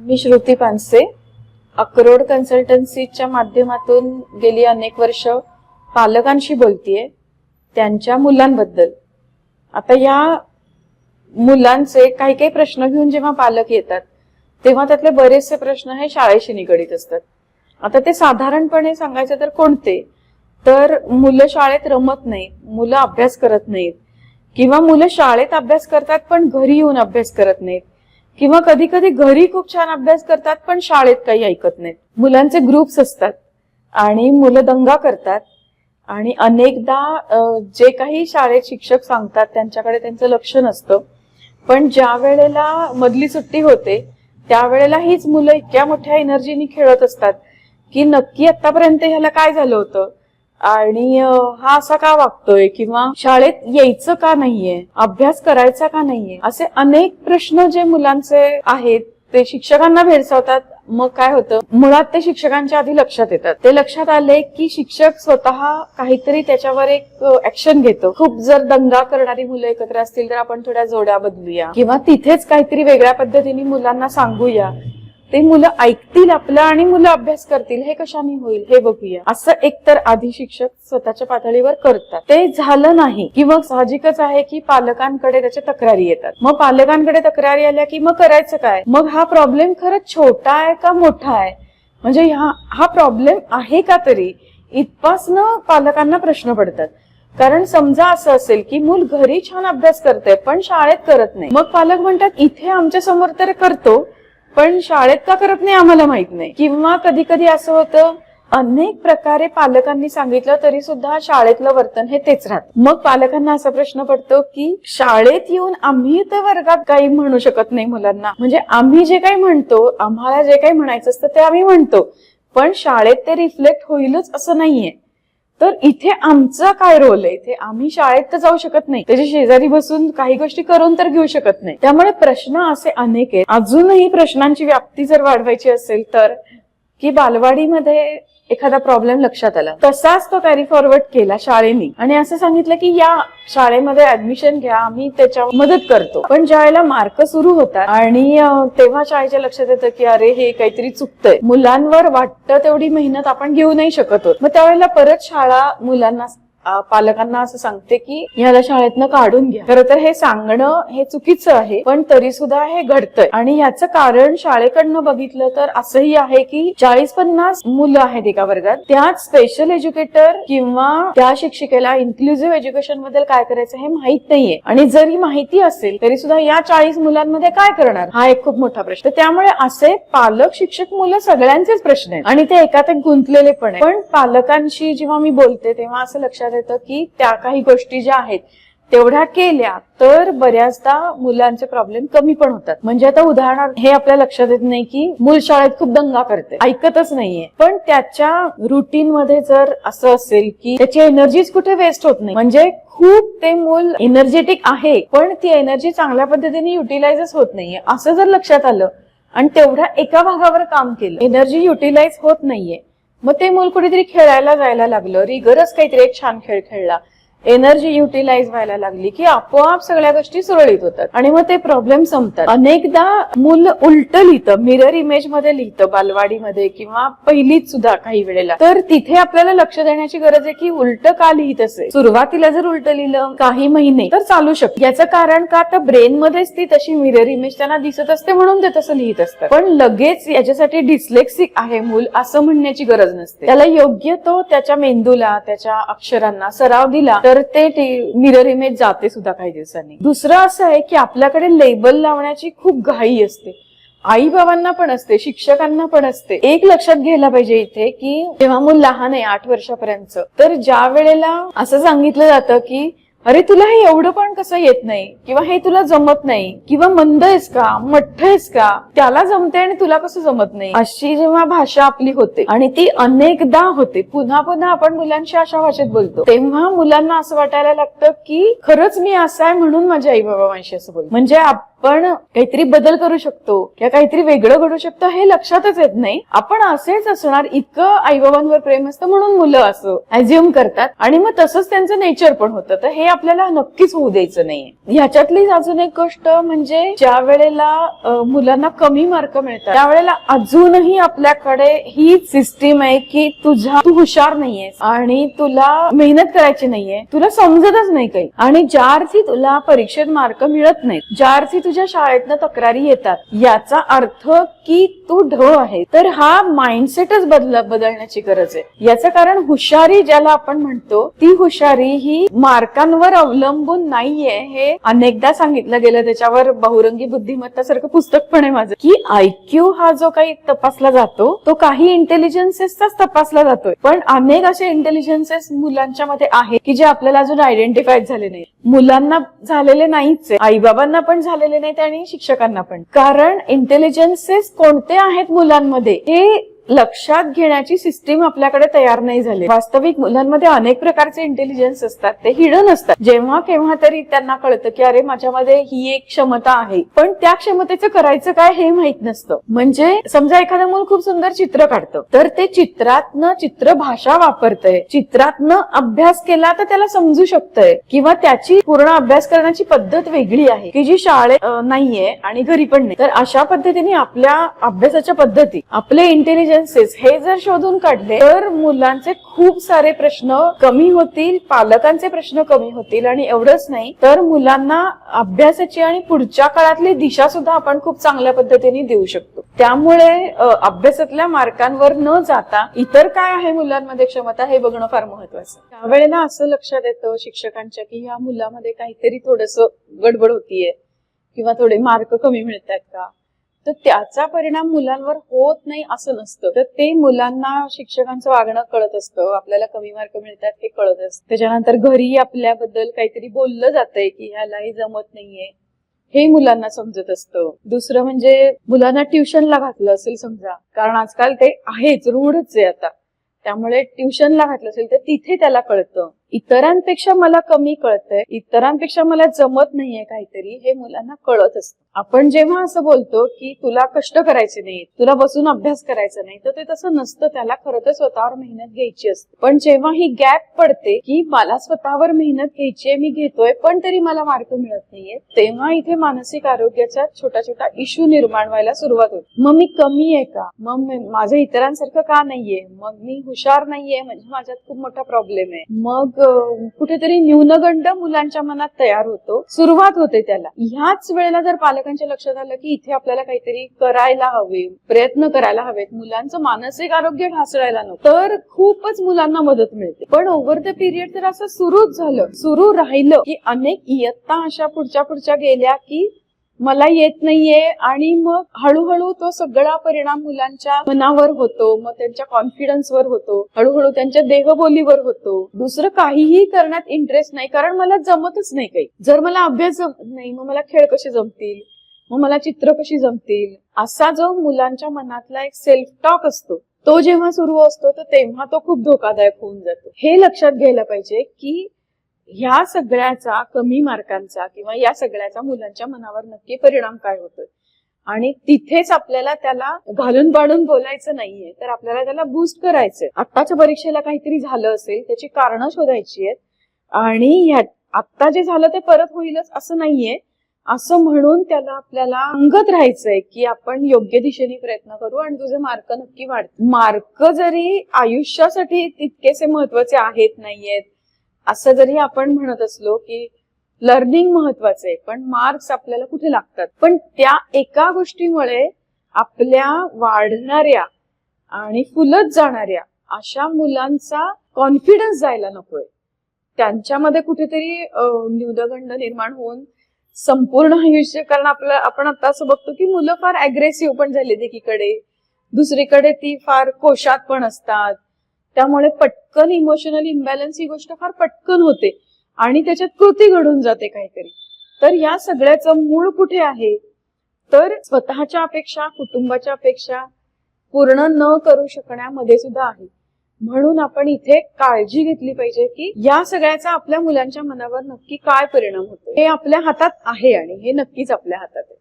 मी श्रुती पानसे अक्रोड कन्सल्टन्सीच्या माध्यमातून गेली अनेक वर्ष पालकांशी बोलतीये त्यांच्या मुलांबद्दल. आता या मुलांचे काही काही प्रश्न घेऊन जेव्हा पालक येतात तेव्हा त्यातले बरेचसे प्रश्न हे शाळेशी निगडीत असतात. आता ते साधारणपणे सांगायचं तर कोणते? तर मुलं शाळेत रमत नाहीत मुलं अभ्यास करत नाहीत. किंवा मुलं शाळेत अभ्यास करतात पण घरी येऊन अभ्यास करत नाहीत. किंवा कधी कधी घरी खूप छान अभ्यास करतात पण शाळेत काही ऐकत नाहीत. मुलांचे ग्रुप्स असतात आणि मुलं दंगा करतात. आणि अनेकदा जे काही शाळेत शिक्षक सांगतात त्यांच्याकडे त्यांचं लक्ष नसतं. पण ज्या वेळेला मधली सुट्टी होते त्यावेळेला हीच मुलं इतक्या मोठ्या एनर्जीनी खेळत असतात की नक्की आतापर्यंत ह्याला काय झालं होतं? आणि हा असा का वागतोय किंवा शाळेत यायचं का नाहीये? अभ्यास करायचा का नाहीये? असे अनेक प्रश्न जे मुलांचे आहेत ते शिक्षकांना भेडसावतात. मग काय होतं? मुळात ते शिक्षकांच्या आधी लक्षात येतात. ते लक्षात आले की शिक्षक स्वतः काहीतरी त्याच्यावर एक ऍक्शन घेतो. खूप जर दंगा करणारी मुलं एकत्र असतील तर आपण थोड्या जोड्या बदलूया. किंवा तिथेच काहीतरी वेगळ्या पद्धतीने मुलांना सांगूया. ते मुलं ऐकतील आपलं आणि मुलं अभ्यास करतील हे कशाने होईल? हे बघूया. असं एकतर आधी शिक्षक स्वतःच्या पातळीवर करतात. ते झालं नाही की मग साहजिकच आहे की पालकांकडे त्याच्या तक्रारी येतात. मग पालकांकडे तक्रारी आल्या की मग करायचं काय? मग हा प्रॉब्लेम खरंच छोटा आहे का मोठा आहे? म्हणजे ह्या हा प्रॉब्लेम आहे का तरी? इथपासनं पालकांना प्रश्न पडतात. कारण समजा असं असेल की मूल घरी छान अभ्यास करते पण शाळेत करत नाही. मग पालक म्हणतात इथे आमच्यासमोर तर करतो पण शाळेत का करत नाही आम्हाला माहीत नाही. किंवा कधी कधी असं होतं अनेक प्रकारे पालकांनी सांगितलं तरी सुद्धा शाळेतलं वर्तन हे तेच राहत. मग पालकांना असा प्रश्न पडतो की शाळेत येऊन आम्ही तर वर्गात काही म्हणू शकत नाही मुलांना. म्हणजे आम्ही जे काही म्हणतो आम्हाला जे काही म्हणायचं असतं ते आम्ही म्हणतो. पण शाळेत ते रिफ्लेक्ट होईलच असं नाहीये. तर इथे आमचा काय रोल आहे? इथे आम्ही शाळेत तर जाऊ शकत नाही. त्याच्या शेजारी बसून काही गोष्टी करून तर घेऊ शकत नाही. त्यामुळे प्रश्न असे अनेक आहेत. अजूनही प्रश्नांची व्याप्ती जर वाढवायची असेल तर? की बालवाडीमध्ये एखादा प्रॉब्लेम लक्षात आला. तसाच तो कॅरी फॉरवर्ड केला शाळेनी. आणि असं सांगितलं की या शाळेमध्ये ऍडमिशन घ्या आम्ही त्याच्यावर मदत करतो. पण ज्या वेळेला मार्क सुरू होतात आणि तेव्हा शाळेच्या लक्षात येतं की अरे हे काहीतरी चुकतंय. मुलांवर वाटतं तेवढी मेहनत आपण घेऊ नाही शकत होत. मग त्यावेळेला परत शाळा मुलांना पालकांना असं सांगते की ह्याला शाळेतनं काढून घ्या. खरं तर हे सांगणं हे चुकीचं आहे पण तरी सुद्धा हे घडतंय. आणि याचं कारण शाळेकडनं बघितलं तर असंही आहे की चाळीस पन्नास मुलं आहेत एका वर्गात. त्यात स्पेशल एज्युकेटर किंवा त्या शिक्षिकेला इन्क्लुझिव्ह एज्युकेशनबद्दल काय करायचं हे माहीत नाहीये. आणि जरी माहिती असेल तरी सुद्धा या चाळीस मुलांमध्ये काय करणार? हा एक खूप मोठा प्रश्न. त्यामुळे असे पालक शिक्षक मुलं सगळ्यांचेच प्रश्न आहेत. आणि ते एकात एक गुंतलेले पण आहे पण पालकांशी जेव्हा मी बोलते तेव्हा असं लक्षात येतं की त्या काही गोष्टी ज्या आहेत तेवढ्या केल्या तर बऱ्याचदा मुलांचे प्रॉब्लेम कमी पण होतात. म्हणजे आता उदाहरणार्थ हे आपल्या लक्षात येत नाही की मूल शाळेत खूप दंगा करते. ऐकतच नाहीये. पण त्याच्या रुटीन मध्ये जर असं असेल की त्याची एनर्जीच कुठे वेस्ट होत नाही म्हणजे खूप ते मूल एनर्जेटिक आहे पण ती एनर्जी चांगल्या पद्धतीने युटिलाइजच होत नाहीये असं जर लक्षात आलं आणि तेवढ्या एका भागावर काम केलं एनर्जी युटिलाइज होत नाहीये मग ते मूल कुठेतरी खेळायला जायला लागलं. रिगरच काहीतरी एक छान खेळ खेळला. एनर्जी युटिलाइज व्हायला लागली की आपोआप सगळ्या गोष्टी सुरळीत होतात. आणि मग ते प्रॉब्लेम संपतात. अनेकदा मूल उलट लिहितं मिरर इमेजमध्ये लिहितं बालवाडीमध्ये किंवा पहिलीच सुद्धा काही वेळेला. तर तिथे आपल्याला लक्ष देण्याची गरज आहे की उलट का लिहित असेल सुरुवातीला जर उलट लिहिलं काही महिने तर चालू शकतो. याचं कारण का तर ब्रेन मध्येच ती तशी मिरर इमेज त्यांना दिसत असते म्हणून ते तसं लिहित असतात. पण लगेच याच्यासाठी डिस्लेक्सिक आहे मूल असं म्हणण्याची गरज नसते. त्याला योग्य तो त्याच्या मेंदूला त्याच्या अक्षरांना सराव दिला तर ते मिरर इमेज जाते सुद्धा काही दिवसांनी. दुसरं असं आहे की आपल्याकडे लेबल लावण्याची खूप घाई असते. आई बाबांना पण असते शिक्षकांना पण असते. एक लक्षात घ्यायला पाहिजे इथे की जेव्हा मूल लहान आहे आठ वर्षापर्यंत तर ज्या वेळेला असं सांगितलं जातं की अरे तुला हे एवढं पण कसं येत नाही? किंवा हे तुला जमत नाही? किंवा मंद आहेस का? मठ्ठ आहेस का? त्याला जमते आणि तुला कसं जमत नाही? अशी जेव्हा भाषा आपली होते आणि ती अनेकदा होते पुन्हा पुन्हा आपण मुलांशी अशा भाषेत बोलतो. तेव्हा मुलांना असं वाटायला लागतं की खरंच मी असं आहे म्हणून माझ्या आई बाबा असं बोल म्हणजे आपण काहीतरी बदल करू शकतो किंवा काहीतरी वेगळं घडू शकतो हे लक्षातच येत नाही. आपण असेच असणार इतकं आईबाबांवर प्रेम असतं म्हणून मुलं असं अज्युम करतात. आणि मग तसंच त्यांचं नेचर पण होतं. तर हे आपल्याला नक्कीच होऊ द्यायचं नाहीये. ह्याच्यातलीच अजून एक गोष्ट म्हणजे ज्या वेळेला मुलांना कमी मार्क मिळतात त्यावेळेला अजूनही आपल्याकडे ही सिस्टीम आहे की तुझा तू हुशार नाहीये आणि तुला मेहनत करायची नाहीये. तुला समजतच नाही काही. आणि ज्या अर्थी तुला परीक्षेत मार्क मिळत नाहीत ज्या अर्थी तुझ्या शाळेतनं तक्रारी येतात. याचा अर्थ की तू ढ आहे. तर हा माइंडसेटच बदल बदलण्याची गरज आहे. याचं कारण हुशारी ज्याला आपण म्हणतो ती हुशारी ही मार्कांवर अवलंबून नाहीये. हे अनेकदा सांगितलं गेलं. त्याच्यावर बहुरंगी बुद्धिमत्ता सारखं पुस्तक पण आहे माझं. की आयक्यू हा जो काही तपासला जातो तो काही इंटेलिजन्सेसचाच तपासला जातोय. पण अनेक असे इंटेलिजन्सेस मुलांच्या मध्ये आहेत की जे आपल्याला अजून आयडेंटिफाय झाले नाही मुलांना झालेले नाहीच. आहे आई बाबांना पण झालेले नाहीत आणि शिक्षकांना पण. कारण इंटेलिजन्सेस कोणते आहेत मुलांमध्ये? हे लक्षात घेण्याची सिस्टीम आपल्याकडे तयार नाही झाली. वास्तविक मुलांमध्ये अनेक प्रकारचे इंटेलिजन्स असतात. ते हिडन असतात. जेव्हा केव्हा तरी त्यांना कळतं की अरे माझ्यामध्ये ही एक क्षमता आहे. पण त्या क्षमतेचं करायचं काय हे माहीत नसतं. म्हणजे समजा एखादं मूल खूप सुंदर चित्र काढतं. तर ते चित्रातनं चित्रभाषा वापरतंय. चित्रातनं अभ्यास केला तर त्याला समजू शकतंय. किंवा त्याची पूर्ण अभ्यास करण्याची पद्धत वेगळी आहे की जी शाळेत नाहीये आणि घरी पण नाही. तर अशा पद्धतीने आपल्या अभ्यासाच्या पद्धती आपले इंटेलिजन्सेस हे जर शोधून काढले तर मुलांचे खूप सारे प्रश्न कमी होतील पालकांचे प्रश्न कमी होतील आणि एवढंच नाही तर मुलांना अभ्यासाची आणि पुढच्या काळातली दिशा सुद्धा आपण खूप चांगल्या पद्धतीने देऊ शकतो. त्यामुळे अभ्यासातल्या मार्कांवर न जाता इतर काय आहे मुलांमध्ये क्षमता हे बघणं फार महत्वाचं. त्यावेळेला असं लक्षात येतं शिक्षकांच्या की ह्या मुलामध्ये काहीतरी थोडस गडबड होतीये किंवा थोडे मार्क कमी मिळतात का? तर त्याचा परिणाम मुलांवर होत नाही असं नसतं. तर ते मुलांना शिक्षकांचं वागणं कळत असतं. आपल्याला कमी मार्क मिळतात हे कळत असतं. त्याच्यानंतर घरी आपल्याबद्दल काहीतरी बोललं जातंय की ह्यालाही जमत नाहीये. हे मुलांना समजत असतं. दुसरं म्हणजे मुलांना ट्युशनला घातलं असेल समजा. कारण आजकाल ते आहेच रूढच आहे आता. त्यामुळे ट्युशनला घातलं असेल तर तिथे त्याला कळतं. इतरांपेक्षा मला कमी कळतंय. इतरांपेक्षा मला जमत नाहीये काहीतरी हे मुलांना कळत असतं. आपण जेव्हा असं बोलतो की तुला कष्ट करायचे नाही तुला बसून अभ्यास करायचा नाही तर ते तसं नसतं. त्याला खरं तर स्वतःवर मेहनत घ्यायची असते. पण जेव्हा ही गॅप पडते की मला स्वतःवर मेहनत घ्यायची आहे मी घेतोय पण तरी मला मार्क मिळत नाहीये तेव्हा इथे मानसिक आरोग्याचा छोटा छोटा इश्यू निर्माण व्हायला सुरुवात होते. मग मी कमी आहे का? मग माझं इतरांसारखं का नाहीये? मग मी हुशार नाहीये? म्हणजे माझ्यात खूप मोठा प्रॉब्लेम आहे. मग कुठेतरी न्यूनगंड मुलांच्या मनात तयार होतो. सुरुवात होते त्याला. ह्याच वेळेला जर पालक पालकांच्या लक्षात आलं की इथे आपल्याला काहीतरी करायला हवे प्रयत्न करायला हवेत. मुलांचं मानसिक आरोग्य ढासळायला नको. तर खूपच मुलांना मदत मिळते. पण ओव्हर द पिरियड तर असं सुरूच झालं. सुरू राहिलं की अनेक इयत्ता अशा पुढच्या पुढच्या गेल्या की मला येत नाहीये आणि मग हळूहळू तो सगळा परिणाम मुलांच्या मनावर होतो. मग त्यांच्या कॉन्फिडन्सवर होतो. हळूहळू त्यांच्या देहबोलीवर होतो. दुसरं काहीही करण्यात इंटरेस्ट नाही. कारण मला जमतच नाही काही. जर मला अभ्यास जमत नाही मग मला खेळ कसे जमतील? मग मला चित्र कशी जमतील? असा जो मुलांच्या मनातला एक सेल्फ टॉक असतो तो जेव्हा सुरू असतो तर तेव्हा तो खूप धोकादायक होऊन जातो. हे लक्षात घ्यायला पाहिजे की ह्या सगळ्याचा कमी मार्कांचा किंवा या सगळ्याचा मुलांच्या मनावर नक्की परिणाम काय होतोय? आणि तिथेच आपल्याला त्याला घालून पाडून बोलायचं नाहीये तर आपल्याला त्याला बूस्ट करायचंय. आत्ताच्या परीक्षेला काहीतरी झालं असेल त्याची कारणं शोधायची आहेत. आणि ह्या आत्ता जे झालं ते परत होईलच असं नाहीये. असं म्हणून त्याला आपल्याला अंगत राहायचंय की आपण योग्य दिशेने प्रयत्न करू आणि तुझे मार्क नक्की वाढ. मार्क जरी आयुष्यासाठी तितकेसे महत्त्वाचे आहेत नाहीयेत असं जरी आपण म्हणत असलो की लर्निंग महत्वाचं आहे पण मार्क्स आपल्याला कुठे लागतात? पण त्या एका गोष्टीमुळे आपल्या वाढणाऱ्या आणि फुलत जाणाऱ्या अशा मुलांचा कॉन्फिडन्स जायला नकोय. त्यांच्यामध्ये कुठेतरी न्यूदगंड निर्माण होऊन संपूर्ण आयुष्य कारण आपलं आपण आता असं बघतो की मुलं फार अग्रेसिव्ह पण झालीत एकीकडे. दुसरीकडे ती फार कोशात पण असतात. त्यामुळे पटकन इमोशनल इम्बॅलन्स ही गोष्ट फार पटकन होते. आणि त्याच्यात कृती घडून जाते काहीतरी. तर या सगळ्याचं मूळ कुठे आहे? तर स्वतःच्या अपेक्षा कुटुंबाच्या अपेक्षा पूर्ण न करू शकण्यामध्ये सुद्धा आहे. म्हणून आपण इथे काळजी घेतली पाहिजे की या सगळ्याचा आपल्या मुलांच्या मनावर नक्की काय परिणाम होतो हे आपल्या हातात आहे आणि हे नक्कीच आपल्या हातात आहे.